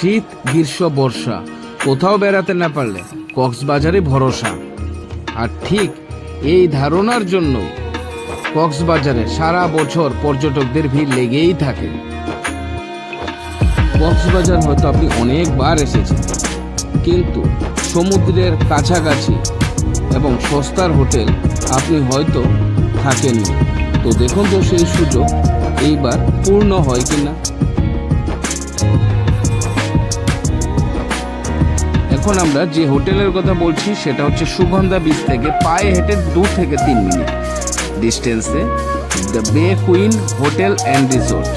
শীত, গ্রীষ্ম, বর্ষা। কোথাও বেড়াতে না পারলে কক্সবাজারে ভরসা। আর ঠিক এই ধারণার জন্য কক্সবাজারে সারা বছর পর্যটকদের ভিড় লেগেই থাকে। কক্সবাজার হয়তো আপনি অনেকবার এসেছেন, কিন্তু সমুদ্রের কাছাকাছি এবং সস্তার হোটেল আপনি হয়তো থাকেননি। তো দেখুন তো সেই সুযোগ, এইবার পূর্ণ হয় কিনা। এখন আমরা যে হোটেলের কথা বলছি, সেটা হচ্ছে সুগন্ধা বিচ থেকে পায়ে হেঁটে দু থেকে তিন minute. ডিস্টেন্সে the bay queen hotel and resort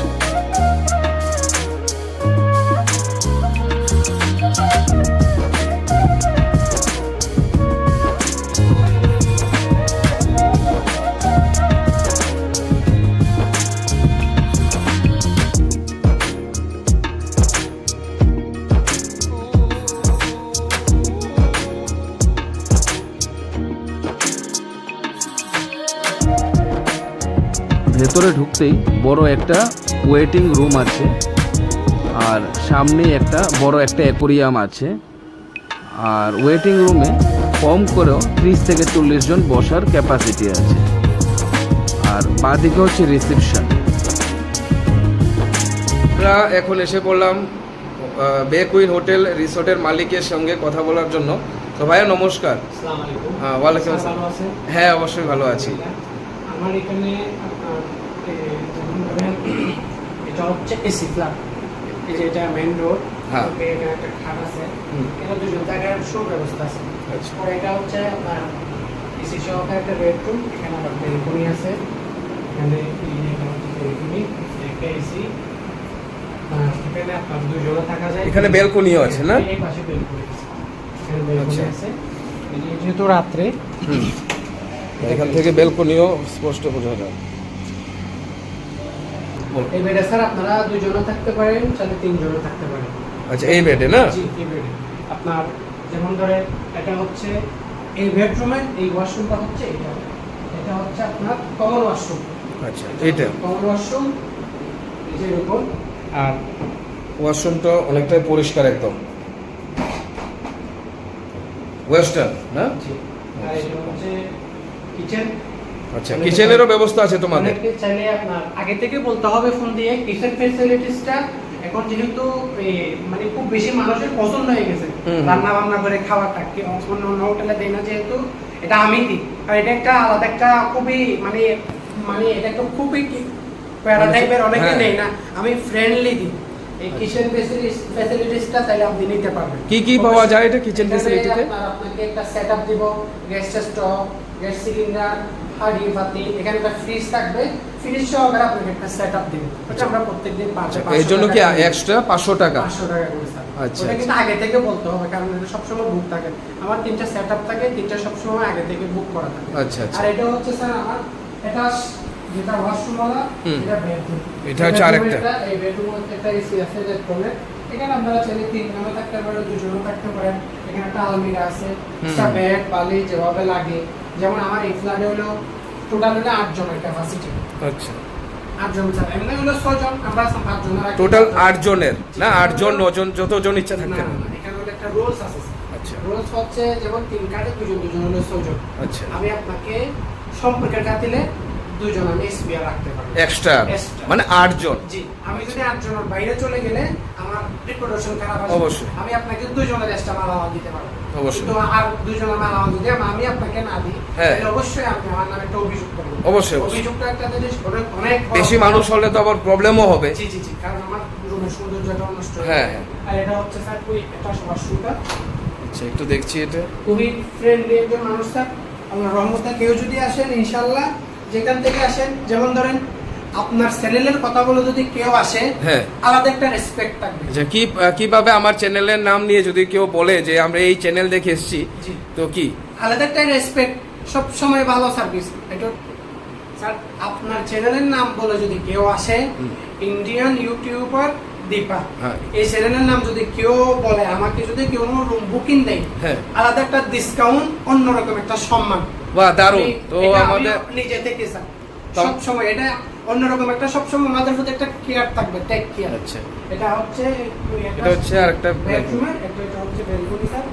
ভেতরে ঢুকতেই বড় একটা ওয়েটিং রুম আছে। আর সামনে একটা বড় একটা অ্যাকোরিয়াম আছে। আর ওয়েটিং রুমে কম করেও ত্রিশ থেকে চল্লিশ জন বসার ক্যাপাসিটি আছে। আর বাঁদিকে হচ্ছে রিসেপশন আমরা এখন এসে পড়লাম বে কুইন হোটেল রিসোর্টের মালিকের সঙ্গে কথা বলার জন্য। তো ভাইয়া নমস্কার। হ্যাঁ, ওয়ালাইকুম? হ্যাঁ অবশ্যই ভালো আছি। আমার এখানে এটা হচ্ছে এসি ফ্ল্যাট এই যে এটা মেইন রোড হ্যাঁ। এখানে একটা খাট আছে। এটা দুজন আছে। পরে এটা হচ্ছে আপনার এসি সহকারে একটা বেডরুম এখানে বেলকনি আছে এখানে বেলকনি একটা এসি এখানে আপনার দুজনে থাকা যায় এখানে বেলকনিও আছে না এই পাশে বেলকনি আছে যেহেতু রাত্রে। এখান থেকে বেলকনিও স্পষ্ট বোঝা যায়। এই বেডে স্যার আপনারা থাকতে পারেন চাইলে থাকতে পারেন। আচ্ছা এই বেডে না? জি এই বেডে। আপনার যেমন ধরে এটা হচ্ছে এই ওয়াশরুমটা হচ্ছে এটা। এটা হচ্ছে আপনার কমন ওয়াশরুম আচ্ছা কমন ওয়াশরুম এই যে এরকম। আর ওয়াশরুমটা অনেকটাই পরিষ্কার একদম। ওয়েস্টার্ন না? জি আর এটা হচ্ছে কিচেন আচ্ছা কিচেনেরও ব্যবস্থা আছে তোমাদের? চাইলে আপনার আগে থেকে বলতে হবে ফোন দিয়ে কিচেন ফেসিলিটিসটা এখন যেহেতু মানে খুব বেশি মানুষের পছন্দ হয়ে গেছে। রান্না বান্না করে খাওয়াটা কি অন্য অন্য হোটেলে দেয় না যেহেতু এটা আমি দিই। আর এটা একটা আলাদা একটা খুবই মানে মানে এটা একটা খুবই প্যারা মানে- অনেকে হ্যাঁ। নেই না আমি ফ্রেন্ডলি দিই। এই কিচেন ফেসিলিটিসটা চাইলে আপনি নিতে পারবেন। কি কি পাওয়া যায় এটা কিচেন ফ্যাসিলিটিতে আপনাকে একটা সেটআপ দিব গ্যাস স্টোভ গ্যাস সিলিন্ডার হাঁড়ি বাতি এখানে একটা ফ্রিজ থাকবে। ফ্রিজ সহকারে আপনাকে একটা সেটআপ দিব এটা আমরা প্রত্যেকদিন পাঁচশো এই জন্য কি এক্সট্রা পাঁচশো টাকা? পাঁচশো টাকা করে আচ্ছা, ওটা আচ্ছা। কিন্তু আগে থেকে বলতে হবে কারণ এটা সবসময় বুক থাকে। আমার তিনটা সেটআপ থাকে তিনটা সবসময় আগে থেকে বুক করা থাকে। আচ্ছা আচ্ছা। আর এটা হচ্ছে স্যার আমার এটা যেটা ওয়াশরুম এটা বেডরুম এটা হচ্ছে আরেকটা। এই বেডরুম একটা এসি আছে যে কোণে এখানে আপনারা চাইলে তিন জনে থাকতে পারেন দুজনে থাকতে পারেন। এখানে একটা আলমিরা আছে বেড বালি যেভাবে লাগে। যেমন আমার এই ফ্ল্যাটে হলো টোটাল হলো আট জনের ক্যাপাসিটি আচ্ছা। আমরা টোটাল আট জনের না? আট জন নজন যতজন ইচ্ছা থাকতে রুলস আচ্ছা। রুলস হচ্ছে যেমন তিন কার্ডে দুজন দুজন হলো ছয় জন। আচ্ছা। আমি আপনাকে সম্পর্কের খাতিলে দুজন আমি এসবিআর রাখতে পারি এক্সট্রা মানে আট জন জি আমি যদি আটজনের বাইরে চলে গেলে আমার রিপ্রোডাকশন খারাপ হবে অবশ্যই। আমি আপনাকে দুজনের এক্সট্রা মালামাল দিতে পারব। অবশ্যই। কিন্তু আর দুজনের মালামাল যদি আমি আপনাকে না দিই হ্যাঁ। তাহলে অবশ্যই আপনি আমার নামে একটা অভিযোগ করবেন। অবশ্যই, অবশ্যই। অভিযোগটা একটা জিনিস অনেক বেশি মানুষ হলে তো আবার প্রবলেমও হবে। জি জি জি কারণ আমার রুমের সৌন্দর্যটা নষ্ট হ্যাঁ, হ্যাঁ। আর এটা হচ্ছে স্যার ওই এটা ওয়াশরুমটা আচ্ছা একটু দেখছি এটা। খুবই ফ্রেন্ডলি একজন মানুষ স্যার আপনার রহমতা কেউ যদি আসেন ইনশাল্লাহ যেখান থেকে আসেন যেমন ধরেন আপনার চ্যানেলের কথা বলে যদি কেউ আসে হ্যাঁ। আলাদা একটা রেসপেক্ট থাকবে। আচ্ছা কি কীভাবে আমার চ্যানেলের নাম নিয়ে যদি কেউ বলে যে আমরা এই চ্যানেল দেখে এসেছি তো কি? আলাদা একটা রেসপেক্ট সব সময় ভালো সার্ভিস এটা স্যার আপনার চ্যানেলের নাম বলে যদি কেউ আসে ইন্ডিয়ান ইউটিউবার দীপা এই চ্যানেলের নাম যদি কেউ বলে আমাকে যদি কেউ রুম বুকিং দেয় হ্যাঁ। আলাদা একটা ডিসকাউন্ট অন্যরকম একটা সম্মান। বাহ দারুণ। তো আমাদের নিজে থেকে সব সময় এটা অন্যরকম একটা সব সময় মাথার প্রতি একটা কেয়ার থাকবে টেক কেয়ার আচ্ছা। এটা হচ্ছে এটা হচ্ছে আরেকটা বেডরুমের একটা এটা হচ্ছে বেলকনি স্যার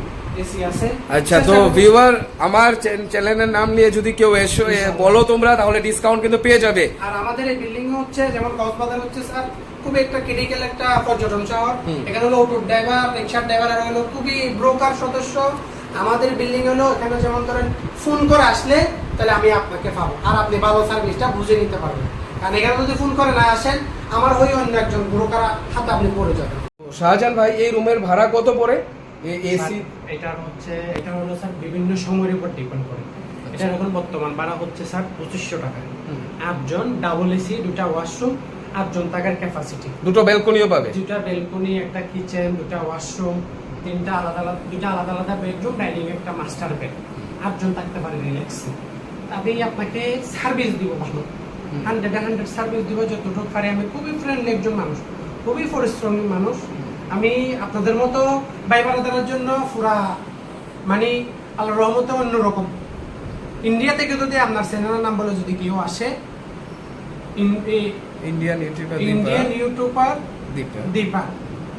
আচ্ছা তো ভিউয়ার আমার চ্যানেলের নাম নিয়ে যদি কেউ এসো বলো তোমরা তাহলে ডিসকাউন্ট কিন্তু পেয়ে যাবে। আর আমাদের এই বিল্ডিং হচ্ছে যেমন কক্সবাজার হচ্ছে স্যার খুবই একটা ক্রিটিক্যাল একটা পর্যটন শহর। এখানে হলো অটো ড্রাইভার রিক্সার ড্রাইভার আর হলো খুবই ব্রোকার সদস্য। আমাদের বিল্ডিং হলো এখানে যেমন ধরেন ফোন করে আসলে তাহলে আমি আপনাকে পাবো। আর আপনি ভালো সার্ভিসটা বুঝে নিতে পারবেন। কারণ এখানে যদি ফোন করে না আসেন আমার হয়ে অন্য একজন ব্রোকার হাতে আপনি পড়ে যাবেন। শাহজাহান ভাই এই রুমের ভাড়া কত পড়ে? এসি এটার হচ্ছে এটা হলো স্যার বিভিন্ন সময়ের উপর ডিপেন্ড করে। এটার এখন বর্তমান ভাড়া হচ্ছে স্যার পঁচিশশো টাকা। আটজন ডাবল এসি দুটা ওয়াশরুম আটজন থাকার ক্যাপাসিটি দুটো ব্যালকনিও পাবে? দুটা বেলকনি একটা কিচেন দুটা ওয়াশরুম তিনটা আলাদা আলাদা দুটা আলাদা আলাদা বেডরুম ডাইনিং একটা মাস্টার বেড আটজন থাকতে পারে রিল্যাক্স আমি আপনাকে সার্ভিস দিব ভালো। হান্ড্রেড হান্ড্রেড সার্ভিস দিব যতটুকু পারি। আমি খুবই ফ্রেন্ডলি একজন মানুষ খুবই পরিশ্রমী মানুষ। আমি আপনাদের মতো ভাই বারাদারের জন্য পুরা মানে আল্লাহ রহমতে অন্যরকম। ইন্ডিয়া থেকে যদি আপনার চ্যানেলের নাম বলে যদি কেউ আসে Indian YouTuber Indian YouTuber Deepa Deepa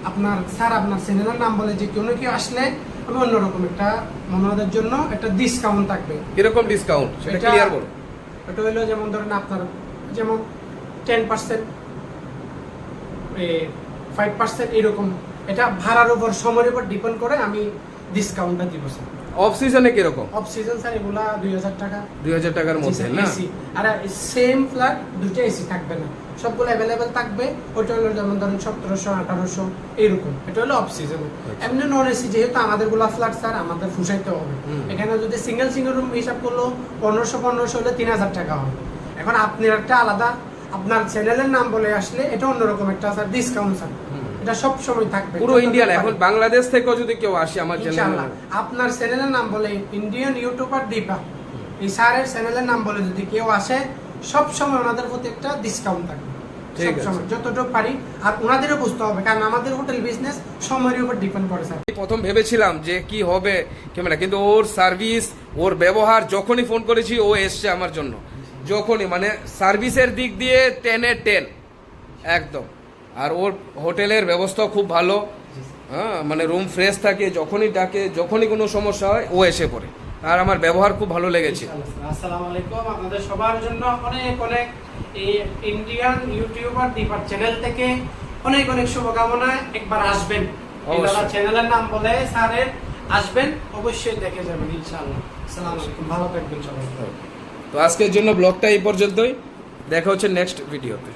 আপনার স্যার আপনার চ্যানেলের নাম বলে যে কোনো কেউ আসলে আমি অন্যরকম একটা মনোদের জন্য একটা ডিসকাউন্ট থাকবে। কীরকম ডিসকাউন্ট সেটা ক্লিয়ার করো এটা হলো যেমন ধরেন আপনার যেমন টেন পার্সেন্ট ফাইভ পার্সেন্ট এরকম। এটা ভাড়ার উপর সময়ের উপর ডিপেন্ড করে আমি ডিসকাউন্টটা দিব স্যার। অফ সিজনে কীরকম? অফ সিজন স্যার এগুলা দুই হাজার টাকা। দুই হাজার টাকার মধ্যে না? আর সেম ফ্ল্যাট দুটো এসি থাকবে না। সবগুলো অ্যাভেলেবেল থাকবে। ওটা হলো যেমন ধরেন সতেরোশো আঠারোশো এইরকম। এটা হলো অফ সিজন এমনি নন এসি যেহেতু আমাদেরগুলা ফ্ল্যাট স্যার আমাদের ফুসাইতে হবে। এখানে যদি সিঙ্গেল সিঙ্গেল রুম হিসাব করল পনেরোশো পনেরোশো হলে তিন হাজার টাকা হবে। এখন আপনার একটা আলাদা আপনার চ্যানেলের নাম বলে আসলে এটা অন্যরকম একটা স্যার ডিসকাউন্ট স্যার এটা সব সময় থাকবে। পুরো ইন্ডিয়ান এখন বাংলাদেশ থেকেও যদি কেউ আসে আমার ইনশাআল্লাহ। আপনার চ্যানেলের নাম বলে ইন্ডিয়ান ইউটিউবার দীপা এই স্যারের চ্যানেলের নাম বলে যদি কেউ আসে সব সময় ওনাদের প্রতি একটা ডিসকাউন্ট থাকবে। ঠিক সব আছে। সময় যতটুকু পারি। আর ওনাদেরও বুঝতে হবে কারণ আমাদের হোটেল বিজনেস সময়ের উপর ডিপেন্ড করে স্যার প্রথম ভেবেছিলাম যে কি হবে ক্যামেরা কিন্তু ওর সার্ভিস ওর ব্যবহার যখনই ফোন করেছি ও এসছে আমার জন্য। যখনই মানে সার্ভিসের দিক দিয়ে টেনে টেন একদম। আর ওর হোটেলের ব্যবস্থা খুব ভালো। হ্যাঁ মানে রুম ফ্রেশ থাকে যখনই ডাকে যখনই কোনো সমস্যা হয় ও এসে পড়ে। আর আমার ব্যবহার খুব ভালো লেগেছে। আসসালামু আলাইকুম। আপনাদের সবার জন্য অনেক অনেক ইন্ডিয়ান ইউটিউবার দীপার চ্যানেল থেকে অনেক অনেক শুভকামনা একবার আসবেন। চ্যানেলের নাম বলে স্যারের আসবেন অবশ্যই দেখে যাবেন ইনশাআল্লাহ। আসসালামু আলাইকুম ভালো থাকবেন সবাই। তো আজকের জন্য ব্লগটা এই পর্যন্তই। দেখা হচ্ছে নেক্সট ভিডিওতে